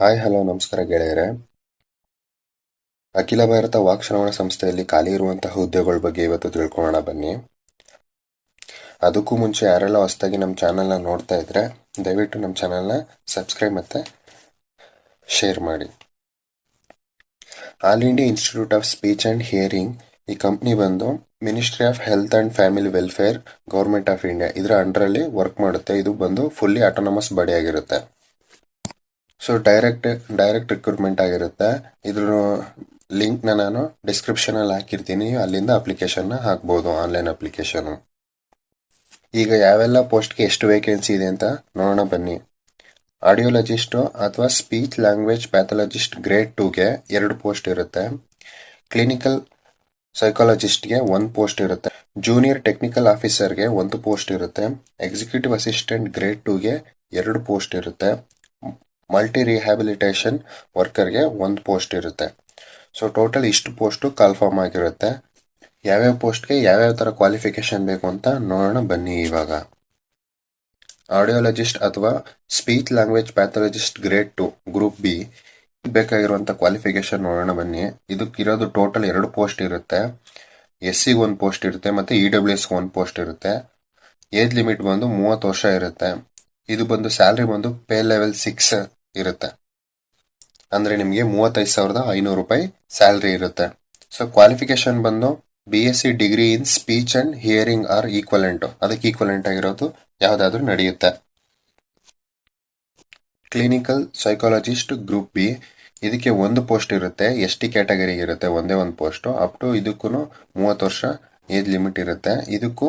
Hi, hello, ನಮಸ್ಕಾರ ಗೆಳೆಯರೆ. ಅಖಿಲ ಭಾರತ ವಾಕ್ ಚುನಾವಣಾ ಸಂಸ್ಥೆಯಲ್ಲಿ ಖಾಲಿ ಇರುವಂತಹ ಹುದ್ದೆಗಳ ಬಗ್ಗೆ ಇವತ್ತು ತಿಳ್ಕೊಳ್ಳೋಣ ಬನ್ನಿ. ಅದಕ್ಕೂ ಮುಂಚೆ ಯಾರೆಲ್ಲ ಹೊಸದಾಗಿ ನಮ್ಮ ಚಾನಲ್ನ ನೋಡ್ತಾ ಇದ್ರೆ, ದಯವಿಟ್ಟು ನಮ್ಮ ಚಾನಲ್ನ ಸಬ್ಸ್ಕ್ರೈಬ್ ಮತ್ತೆ ಶೇರ್ ಮಾಡಿ. All India Institute of Speech and Hearing ಈ ಕಂಪ್ನಿ ಬಂದು ministry of health and family welfare government of India ಇದರ ಅಂಡರಲ್ಲಿ ವರ್ಕ್ ಮಾಡುತ್ತೆ. ಇದು ಬಂದು ಫುಲ್ಲಿ ಆಟೋನಮಸ್ ಬಾಡಿ ಆಗಿರುತ್ತೆ ಸೊ ಡೈರೆಕ್ಟ್ ಡೈರೆಕ್ಟ್ ರಿಕ್ರೂಟ್ಮೆಂಟ್ ಆಗಿರುತ್ತೆ. ಇದ್ರ ಲಿಂಕ್ನ ನಾನು ಡಿಸ್ಕ್ರಿಪ್ಷನಲ್ಲಿ ಹಾಕಿರ್ತೀನಿ. ಅಲ್ಲಿಂದ ಅಪ್ಲಿಕೇಶನ್ನ ಹಾಕ್ಬೋದು ಆನ್ಲೈನ್ ಅಪ್ಲಿಕೇಶನ್ ಈಗ ಯಾವೆಲ್ಲ ಪೋಸ್ಟ್ಗೆ ಎಷ್ಟು ವೇಕೆನ್ಸಿ ಇದೆ ಅಂತ ನೋಡೋಣ ಬನ್ನಿ. ಆಡಿಯೋಲಜಿಸ್ಟು ಅಥವಾ ಸ್ಪೀಚ್ ಲ್ಯಾಂಗ್ವೇಜ್ ಪ್ಯಾಥಾಲಜಿಸ್ಟ್ ಗ್ರೇಡ್ ಟೂಗೆ ಎರಡು ಪೋಸ್ಟ್ ಇರುತ್ತೆ. ಕ್ಲಿನಿಕಲ್ ಸೈಕಾಲಜಿಸ್ಟ್ಗೆ ಒಂದು ಪೋಸ್ಟ್ ಇರುತ್ತೆ. ಜೂನಿಯರ್ ಟೆಕ್ನಿಕಲ್ ಆಫೀಸರ್ಗೆ ಒಂದು ಪೋಸ್ಟ್ ಇರುತ್ತೆ. ಎಕ್ಸಿಕ್ಯೂಟಿವ್ ಅಸಿಸ್ಟೆಂಟ್ ಗ್ರೇಡ್ ಟೂಗೆ ಎರಡು ಪೋಸ್ಟ್ ಇರುತ್ತೆ. ಮಲ್ಟಿ ರಿಹ್ಯಾಬಿಲಿಟೇಷನ್ ವರ್ಕರ್ಗೆ ಒಂದು ಪೋಸ್ಟ್ ಇರುತ್ತೆ. ಸೊ ಟೋಟಲ್ ಇಷ್ಟು ಪೋಸ್ಟು ಕಾಲ್ಫಾರ್ಮ್ ಆಗಿರುತ್ತೆ. ಯಾವ್ಯಾವ ಪೋಸ್ಟ್ಗೆ ಯಾವ್ಯಾವ ಥರ ಕ್ವಾಲಿಫಿಕೇಶನ್ ಬೇಕು ಅಂತ ನೋಡೋಣ ಬನ್ನಿ ಇವಾಗ. ಆಡಿಯೋಲಜಿಸ್ಟ್ ಅಥವಾ speech language pathologist grade two group B ಬೇಕಾಗಿರುವಂಥ ಕ್ವಾಲಿಫಿಕೇಶನ್ ನೋಡೋಣ ಬನ್ನಿ. ಇದಕ್ಕಿರೋದು ಟೋಟಲ್ ಎರಡು ಪೋಸ್ಟ್ ಇರುತ್ತೆ. ಎಸ್ ಸಿಗೆ ಒಂದು ಪೋಸ್ಟ್ ಇರುತ್ತೆ ಮತ್ತು ಇ ಡಬ್ಲ್ಯೂ ಎಸ್ಗೆ ಒಂದು ಪೋಸ್ಟ್ ಇರುತ್ತೆ. ಏಜ್ ಲಿಮಿಟ್ ಬಂದು ಮೂವತ್ತು ವರ್ಷ ಇರುತ್ತೆ. ಇದು ಬಂದು ಸ್ಯಾಲ್ರಿ ಬಂದು ಪೇ ಲೆವೆಲ್ ಸಿಕ್ಸ್ ಇರುತ್ತೆ. ಅಂದರೆ ನಿಮಗೆ ಮೂವತ್ತೈದು ಸಾವಿರದ ಐನೂರು ರೂಪಾಯಿ ಸ್ಯಾಲ್ರಿ ಇರುತ್ತೆ. ಸೊ ಕ್ವಾಲಿಫಿಕೇಶನ್ ಬಂದು B S C degree in speech and hearing or equivalent ಅದಕ್ಕೆ ಈಕ್ವಲೆಂಟ್ ಆಗಿರೋದು ಯಾವುದಾದ್ರೂ ನಡೆಯುತ್ತೆ. ಕ್ಲಿನಿಕಲ್ ಸೈಕಾಲಜಿಸ್ಟ್ ಗ್ರೂಪ್ ಬಿ ಇದಕ್ಕೆ ಒಂದು ಪೋಸ್ಟ್ ಇರುತ್ತೆ. ಎಸ್ ಟಿ ಕ್ಯಾಟಗರಿ ಇರುತ್ತೆ? ಒಂದೇ ಒಂದು ಪೋಸ್ಟು ಅಪ್ ಟು ಇದಕ್ಕೂ ಮೂವತ್ತು ವರ್ಷ ಏಜ್ ಲಿಮಿಟ್ ಇರುತ್ತೆ. ಇದಕ್ಕೂ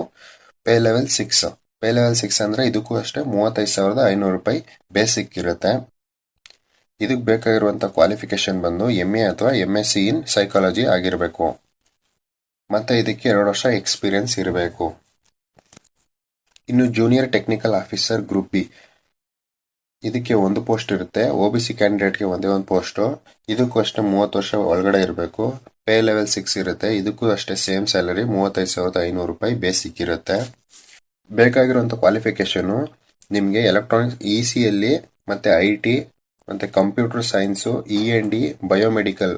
pay level six pay level six ಅಂದರೆ ಇದಕ್ಕೂ ಅಷ್ಟೇ ಮೂವತ್ತೈದು ಸಾವಿರದ ಐನೂರು ರೂಪಾಯಿ ಬೇಸಿಕ್ ಇರುತ್ತೆ. ಇದಕ್ಕೆ ಬೇಕಾಗಿರುವಂಥ ಕ್ವಾಲಿಫಿಕೇಶನ್ ಬಂದು ಎಂ ಎ ಅಥವಾ M S C in psychology ಆಗಿರಬೇಕು. ಮತ್ತು ಇದಕ್ಕೆ ಎರಡು ವರ್ಷ ಎಕ್ಸ್ಪೀರಿಯನ್ಸ್ ಇರಬೇಕು. ಇನ್ನು junior technical officer group B ಇದಕ್ಕೆ ಒಂದು ಪೋಸ್ಟ್ ಇರುತ್ತೆ. ಒ ಬಿ ಸಿ ಕ್ಯಾಂಡಿಡೇಟ್ಗೆ ಒಂದೇ ಒಂದು ಪೋಸ್ಟು ಇದಕ್ಕೂ ಅಷ್ಟೇ ಮೂವತ್ತು ವರ್ಷ ಒಳಗಡೆ ಇರಬೇಕು. ಪೇ ಲೆವೆಲ್ ಸಿಕ್ಸ್ ಇರುತ್ತೆ. ಇದಕ್ಕೂ ಅಷ್ಟೇ ಸೇಮ್ ಸ್ಯಾಲರಿ ಮೂವತ್ತೈದು ಸಾವಿರದ ಐನೂರು ರೂಪಾಯಿ ಬೇಸಿಕ್ ಇರುತ್ತೆ. ಬೇಕಾಗಿರುವಂಥ ಕ್ವಾಲಿಫಿಕೇಷನು ನಿಮಗೆ ಎಲೆಕ್ಟ್ರಾನಿಕ್ಸ್ ಇ ಸಿಯಲ್ಲಿ ಮತ್ತು ಐ ಟಿ ಮತ್ತು computer science E N D biomedical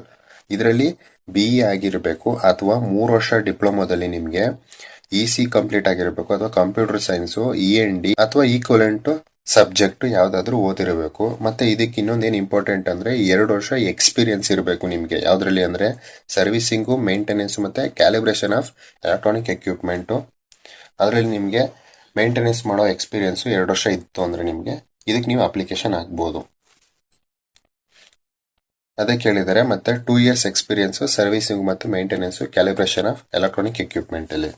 ಇದರಲ್ಲಿ ಬಿ ಇ ಆಗಿರಬೇಕು ಅಥವಾ ಮೂರು ವರ್ಷ ಡಿಪ್ಲೊಮೊದಲ್ಲಿ ನಿಮಗೆ ಇ ಸಿ ಕಂಪ್ಲೀಟ್ ಆಗಿರಬೇಕು ಅಥವಾ computer science E N D ಅಥವಾ ಈಕ್ವಲೆಂಟ್ ಸಬ್ಜೆಕ್ಟ್ ಯಾವುದಾದ್ರೂ ಓದಿರಬೇಕು. ಮತ್ತೆ ಇದಕ್ಕೆ ಇನ್ನೊಂದೇನು ಇಂಪಾರ್ಟೆಂಟ್ ಅಂದರೆ ಎರಡು ವರ್ಷ ಎಕ್ಸ್ಪೀರಿಯನ್ಸ್ ಇರಬೇಕು ನಿಮಗೆ. ಯಾವುದರಲ್ಲಿ ಅಂದರೆ ಸರ್ವಿಸಿಂಗು ಮೇಂಟೆನೆನ್ಸ್ ಮತ್ತು ಕ್ಯಾಲಿಬ್ರೇಷನ್ ಆಫ್ ಎಲೆಕ್ಟ್ರಾನಿಕ್ ಎಕ್ವಿಪ್ಮೆಂಟು ಅದರಲ್ಲಿ ನಿಮಗೆ ಮೇಂಟೆನೆನ್ಸ್ ಮಾಡೋ ಎಕ್ಸ್ಪೀರಿಯನ್ಸು ಎರಡು ವರ್ಷ ಇತ್ತು ಅಂದರೆ ನಿಮಗೆ ಇದಕ್ಕೆ ನೀವು ಅಪ್ಲಿಕೇಶನ್ ಹಾಕ್ಬೋದು ಅದೇ ಕೇಳಿದರೆ ಮತ್ತೆ ಟೂ ಇಯರ್ಸ್ ಎಕ್ಸ್ಪೀರಿಯನ್ಸ್ ಸರ್ವಿಸಿಂಗ್ ಮತ್ತು maintenance calibration of electronic ಎಕ್ವಿಪ್ಮೆಂಟಲ್ಲಿ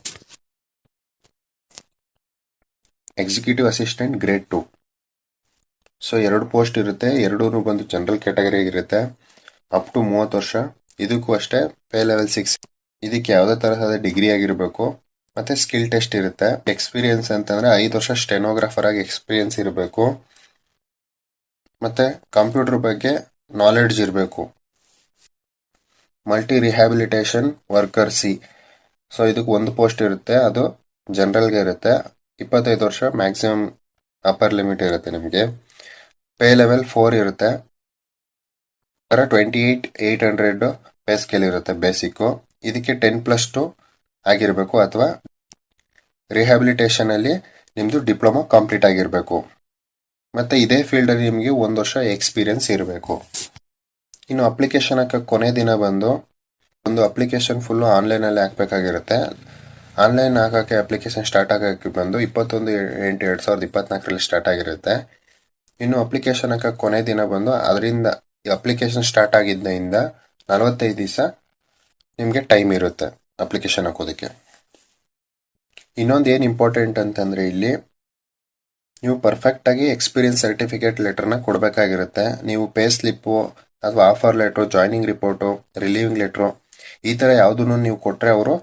executive assistant grade two so ಎರಡು ಪೋಸ್ಟ್ ಇರುತ್ತೆ ಎರಡೂ ಬಂದು ಜನರಲ್ ಕ್ಯಾಟಗರಿ ಇರುತ್ತೆ. ಅಪ್ ಟು ಮೂವತ್ತು ವರ್ಷ. ಇದಕ್ಕೂ ಅಷ್ಟೇ ಪೇ ಲೆವೆಲ್ ಸಿಕ್ಸ್ ಇದಕ್ಕೆ ಯಾವುದೇ ತರಹದ ಡಿಗ್ರಿ ಆಗಿರಬೇಕು. ಮತ್ತೆ ಸ್ಕಿಲ್ ಟೆಸ್ಟ್ ಇರುತ್ತೆ. ಎಕ್ಸ್ಪೀರಿಯನ್ಸ್ ಅಂತಂದ್ರೆ ಐದು ವರ್ಷ ಸ್ಟೆನೋಗ್ರಾಫರ್ ಆಗಿ ಎಕ್ಸ್ಪೀರಿಯನ್ಸ್ ಇರಬೇಕು. ಮತ್ತೆ ಕಂಪ್ಯೂಟರ್ ಬಗ್ಗೆ ನಾಲೆಡ್ಜ್ ಇರಬೇಕು. Multi rehabilitation worker C so ಇದಕ್ಕೆ ಒಂದು ಪೋಸ್ಟ್ ಇರುತ್ತೆ. ಅದು ಜನರಲ್ಗೆ ಇರುತ್ತೆ. ಇಪ್ಪತ್ತೈದು ವರ್ಷ ಮ್ಯಾಕ್ಸಿಮಮ್ ಅಪ್ಪರ್ ಲಿಮಿಟ್ ಇರುತ್ತೆ ನಿಮಗೆ. ಪೇ ಲೆವೆಲ್ ಫೋರ್ ಇರುತ್ತೆ. Twenty eight eight hundred pay scale ಇರುತ್ತೆ ಬೇಸಿಕ್ಕು ಇದಕ್ಕೆ ಟೆನ್ ಪ್ಲಸ್ ಟು ಆಗಿರಬೇಕು. ಅಥವಾ ರಿಹ್ಯಾಬಿಲಿಟೇಷನಲ್ಲಿ ನಿಮ್ಮದು ಡಿಪ್ಲೊಮಾ ಕಂಪ್ಲೀಟ್ ಆಗಿರಬೇಕು. ಮತ್ತು ಇದೇ ಫೀಲ್ಡಲ್ಲಿ ನಿಮಗೆ ಒಂದು ವರ್ಷ ಎಕ್ಸ್ಪೀರಿಯನ್ಸ್ ಇರಬೇಕು. ಇನ್ನು ಅಪ್ಲಿಕೇಶನ್ ಹಾಕೋ ಕೊನೆ ದಿನ ಬಂದು ಒಂದು ಅಪ್ಲಿಕೇಶನ್ ಫುಲ್ಲು ಆನ್ಲೈನಲ್ಲಿ ಹಾಕಬೇಕಾಗಿರುತ್ತೆ. ಆನ್ಲೈನ್ ಹಾಕೋಕ್ಕೆ ಅಪ್ಲಿಕೇಶನ್ ಸ್ಟಾರ್ಟ್ ಆಗೋಕ್ಕೆ ಬಂದು ಇಪ್ಪತ್ತೊಂದು, ಎಂಟು, ಎರಡು ಸಾವಿರದ ಇಪ್ಪತ್ನಾಲ್ಕರಲ್ಲಿ ಸ್ಟಾರ್ಟ್ ಆಗಿರುತ್ತೆ. ಇನ್ನು ಅಪ್ಲಿಕೇಶನ್ ಹಾಕ ಕೊನೆ ದಿನ ಬಂದು ಅದರಿಂದ ಅಪ್ಲಿಕೇಶನ್ ಸ್ಟಾರ್ಟ್ ಆಗಿದ್ದರಿಂದ ನಲವತ್ತೈದು ದಿವಸ ನಿಮಗೆ ಟೈಮ್ ಇರುತ್ತೆ ಅಪ್ಲಿಕೇಶನ್ ಹಾಕೋದಕ್ಕೆ. ಇನ್ನೊಂದು ಏನು ಇಂಪಾರ್ಟೆಂಟ್ ಅಂತಂದರೆ ಇಲ್ಲಿ ನೀವು ಪರ್ಫೆಕ್ಟಾಗಿ ಎಕ್ಸ್ಪೀರಿಯನ್ಸ್ ಸರ್ಟಿಫಿಕೇಟ್ ಲೆಟರ್ನ ಕೊಡಬೇಕಾಗಿರುತ್ತೆ. ನೀವು ಪೇ ಸ್ಲಿಪ್ಪು ಅಥವಾ offer letter joining report relieving letter ಈ ಥರ ಯಾವುದನ್ನು ನೀವು ಕೊಟ್ಟರೆ ಅವರು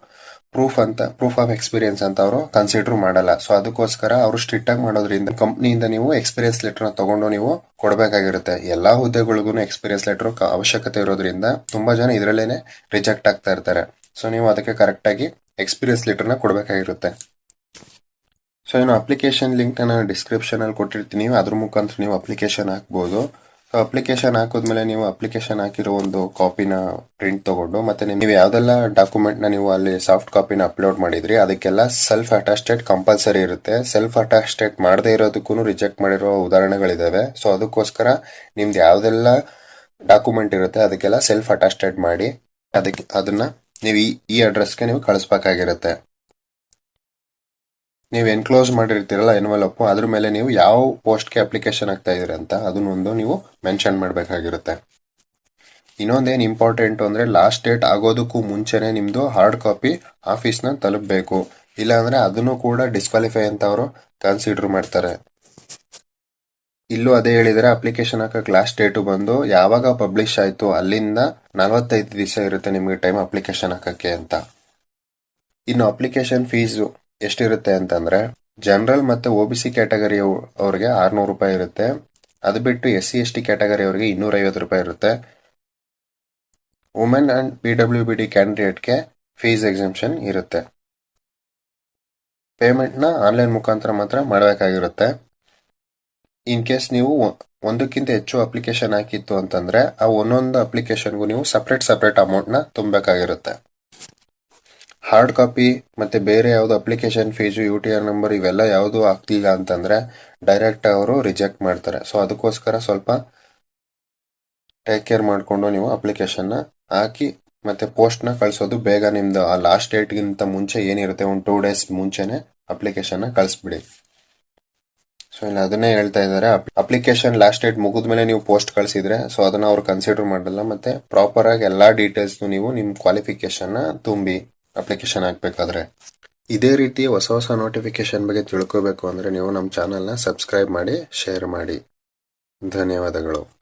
ಪ್ರೂಫ್ ಅಂತ ಪ್ರೂಫ್ ಆಫ್ ಎಕ್ಸ್ಪೀರಿಯನ್ಸ್ ಅಂತ ಅವರು ಕನ್ಸಿಡರ್ ಮಾಡಲ್ಲ. ಸೊ ಅದಕ್ಕೋಸ್ಕರ ಅವರು ಸ್ಟ್ರಿಕ್ಟ್ ಆಗಿ ಮಾಡೋದ್ರಿಂದ ಕಂಪ್ನಿಯಿಂದ ನೀವು ಎಕ್ಸ್ಪೀರಿಯನ್ಸ್ ಲೆಟರ್ನ ತಗೊಂಡು ನೀವು ಕೊಡಬೇಕಾಗಿರುತ್ತೆ. ಎಲ್ಲ ಹುದ್ದೆಗಳಿಗೂ ಎಕ್ಸ್ಪೀರಿಯನ್ಸ್ ಲೆಟರ್ ಅವಶ್ಯಕತೆ ಇರೋದ್ರಿಂದ ತುಂಬಾ ಜನ ಇದರಲ್ಲೇನೆ ರಿಜೆಕ್ಟ್ ಆಗ್ತಾ ಇರ್ತಾರೆ. ಸೊ ನೀವು ಅದಕ್ಕೆ ಕರೆಕ್ಟಾಗಿ ಎಕ್ಸ್ಪೀರಿಯನ್ಸ್ ಲೆಟರ್ನ ಕೊಡಬೇಕಾಗಿರುತ್ತೆ. ಸೊ ಏನು ಅಪ್ಲಿಕೇಶನ್ ಲಿಂಕ್ ನಾನು ಡಿಸ್ಕ್ರಿಪ್ಷನಲ್ಲಿ ಕೊಟ್ಟಿರ್ತೀನಿ. ಅದ್ರ ಮುಖಾಂತರ ನೀವು ಅಪ್ಲಿಕೇಶನ್ ಹಾಕ್ಬೋದು. ಸೊ ಅಪ್ಲಿಕೇಶನ್ ಹಾಕಿದ್ಮೇಲೆ ನೀವು ಅಪ್ಲಿಕೇಶನ್ ಹಾಕಿರೋ ಒಂದು ಕಾಪಿನ ಪ್ರಿಂಟ್ ತಗೊಂಡು, ಮತ್ತೆ ನೀವು ಯಾವ್ದೆಲ್ಲ ಡಾಕ್ಯುಮೆಂಟ್ನ ನೀವು ಅಲ್ಲಿ ಸಾಫ್ಟ್ ಕಾಪಿನ ಅಪ್ಲೋಡ್ ಮಾಡಿದ್ರಿ, ಅದಕ್ಕೆಲ್ಲ ಸೆಲ್ಫ್ ಅಟಾಸ್ಟೆಡ್ ಕಂಪಲ್ಸರಿ ಇರುತ್ತೆ. ಸೆಲ್ಫ್ ಅಟಾಸ್ಟೆಡ್ ಮಾಡದೇ ಇರೋದಕ್ಕೂ ರಿಜೆಕ್ಟ್ ಮಾಡಿರೋ ಉದಾಹರಣೆಗಳಿದಾವೆ. ಸೊ ಅದಕ್ಕೋಸ್ಕರ ನಿಮ್ದು ಯಾವುದೆಲ್ಲ ಡಾಕ್ಯುಮೆಂಟ್ ಇರುತ್ತೆ, ಅದಕ್ಕೆಲ್ಲ ಸೆಲ್ಫ್ ಅಟಾಸ್ಟೆಡ್ ಮಾಡಿ, ಅದಕ್ಕೆ ಅದನ್ನ ನೀವು ಈ ಈ ಅಡ್ರೆಸ್ಗೆ ನೀವು ಕಳಿಸ್ಬೇಕಾಗಿರುತ್ತೆ. ನೀವು ಎನ್ಕ್ಲೋಸ್ ಮಾಡಿರ್ತೀರಲ್ಲ ಎನ್ವೆಲಪ್ ಅದ್ರ ಮೇಲೆ ನೀವು ಯಾವ ಪೋಸ್ಟ್ಗೆ ಅಪ್ಲಿಕೇಶನ್ ಆಗ್ತಾ ಇದ್ದೀರಿ ಅಂತ ಅದನ್ನೊಂದು ನೀವು ಮೆನ್ಷನ್ ಮಾಡಬೇಕಾಗಿರುತ್ತೆ. ಇನ್ನೊಂದೇನು ಇಂಪಾರ್ಟೆಂಟ್ ಅಂದ್ರೆ ಲಾಸ್ಟ್ ಡೇಟ್ ಆಗೋದಕ್ಕೂ ಮುಂಚೆನೆ ನಿಮ್ಮದು ಹಾರ್ಡ್ ಕಾಪಿ ಆಫೀಸ್ನ ತಲುಪಬೇಕು. ಇಲ್ಲಾಂದರೆ ಅದನ್ನು ಕೂಡ ಡಿಸ್ಕ್ವಾಲಿಫೈ ಅಂತ ಅವರು ಕನ್ಸಿಡರ್ ಮಾಡ್ತಾರೆ. ಇಲ್ಲೂ ಅದೇ ಹೇಳಿದರೆ ಅಪ್ಲಿಕೇಶನ್ ಹಾಕಕ್ಕೆ ಲಾಸ್ಟ್ ಡೇಟು ಬಂದು ಯಾವಾಗ ಪಬ್ಲಿಷ್ ಆಯ್ತು ಅಲ್ಲಿಂದ ನಲವತ್ತೈದು ದಿವಸ ಇರುತ್ತೆ ನಿಮಗೆ ಟೈಮ್ ಅಪ್ಲಿಕೇಶನ್ ಹಾಕಕ್ಕೆ ಅಂತ. ಇನ್ನು ಅಪ್ಲಿಕೇಶನ್ ಫೀಸ್ ಎಷ್ಟಿರುತ್ತೆ ಅಂತಂದ್ರೆ ಜನರಲ್ ಮತ್ತೆ ಒ ಬಿ ಸಿ ಕ್ಯಾಟಗರಿ ಅವ್ರಿಗೆ ಆರ್ನೂರು ರೂಪಾಯಿ ಇರುತ್ತೆ. ಅದು ಬಿಟ್ಟು S C S T category ಅವರಿಗೆ ಇನ್ನೂರ ಐವತ್ತು ರೂಪಾಯಿ ಇರುತ್ತೆ. Women and P W B D ಕ್ಯಾಂಡಿಡೇಟ್ಗೆ fees exemption ಇರುತ್ತೆ. ಪೇಮೆಂಟ್ನ ಆನ್ಲೈನ್ ಮುಖಾಂತರ ಮಾತ್ರ ಮಾಡಬೇಕಾಗಿರುತ್ತೆ. ಇನ್ ಕೇಸ್ ನೀವು ಒಂದಕ್ಕಿಂತ ಹೆಚ್ಚು ಅಪ್ಲಿಕೇಶನ್ ಹಾಕಿತ್ತು ಅಂತಂದ್ರೆ, ಆ ಒಂದೊಂದು ಅಪ್ಲಿಕೇಶನ್ಗೂ ನೀವು ಸಪ್ರೇಟ್ ಸಪ್ರೇಟ್ ಅಮೌಂಟ್ನ ತುಂಬಬೇಕಾಗಿರುತ್ತೆ. ಹಾರ್ಡ್ ಕಾಪಿ ಮತ್ತೆ ಬೇರೆ ಯಾವುದು application fees U T R number ಇವೆಲ್ಲ ಯಾವುದು ಆಗ್ತಿಲ್ಲ ಅಂತಂದ್ರೆ ಡೈರೆಕ್ಟ್ ಅವರು ರಿಜೆಕ್ಟ್ ಮಾಡ್ತಾರೆ. ಸೊ ಅದಕ್ಕೋಸ್ಕರ ಸ್ವಲ್ಪ ಟೇಕ್ ಕೇರ್ ಮಾಡಿಕೊಂಡು ನೀವು ಅಪ್ಲಿಕೇಶನ್ನ ಹಾಕಿ ಮತ್ತೆ ಪೋಸ್ಟ್ನ ಕಳಿಸೋದು ಬೇಗ ನಿಮ್ದು. ಆ ಲಾಸ್ಟ್ ಡೇಟ್ಗಿಂತ ಮುಂಚೆ ಏನಿರುತ್ತೆ? ಒಂದು ಟೂ ಡೇಸ್ ಮುಂಚೆನೆ ಅಪ್ಲಿಕೇಶನ್ನ ಕಳಿಸ್ಬಿಡಿ. ಸೊ ಇಲ್ಲಿ ಅದನ್ನೇ ಹೇಳ್ತಾ ಇದ್ದಾರೆ. ಅಪ್ಲಿಕೇಶನ್ ಲಾಸ್ಟ್ ಡೇಟ್ ಮುಗಿದ್ಮೇಲೆ ನೀವು ಪೋಸ್ಟ್ ಕಳಿಸಿದ್ರೆ ಸೊ ಅದನ್ನ ಅವ್ರು ಕನ್ಸಿಡರ್ ಮಾಡಲ್ಲ. ಮತ್ತೆ ಪ್ರಾಪರ್ ಆಗಿ ಎಲ್ಲಾ ಡೀಟೇಲ್ಸ್ ನೀವು ನಿಮ್ಮ ಕ್ವಾಲಿಫಿಕೇಶನ್ ತುಂಬಿ. ಅಪ್ಲಿಕೇಶನ್ ಹಾಕ್ಬೇಕಾದ್ರೆ. ಇದೇ ರೀತಿ ಹೊಸ ಹೊಸ ನೋಟಿಫಿಕೇಶನ್ ಬಗ್ಗೆ ತಿಳ್ಕೋಬೇಕು ಅಂದ್ರೆ ನೀವು ನಮ್ಮ ಚಾನಲ್ನ ಸಬ್ಸ್ಕ್ರೈಬ್ ಮಾಡಿ ಶೇರ್ ಮಾಡಿ. ಧನ್ಯವಾದಗಳು.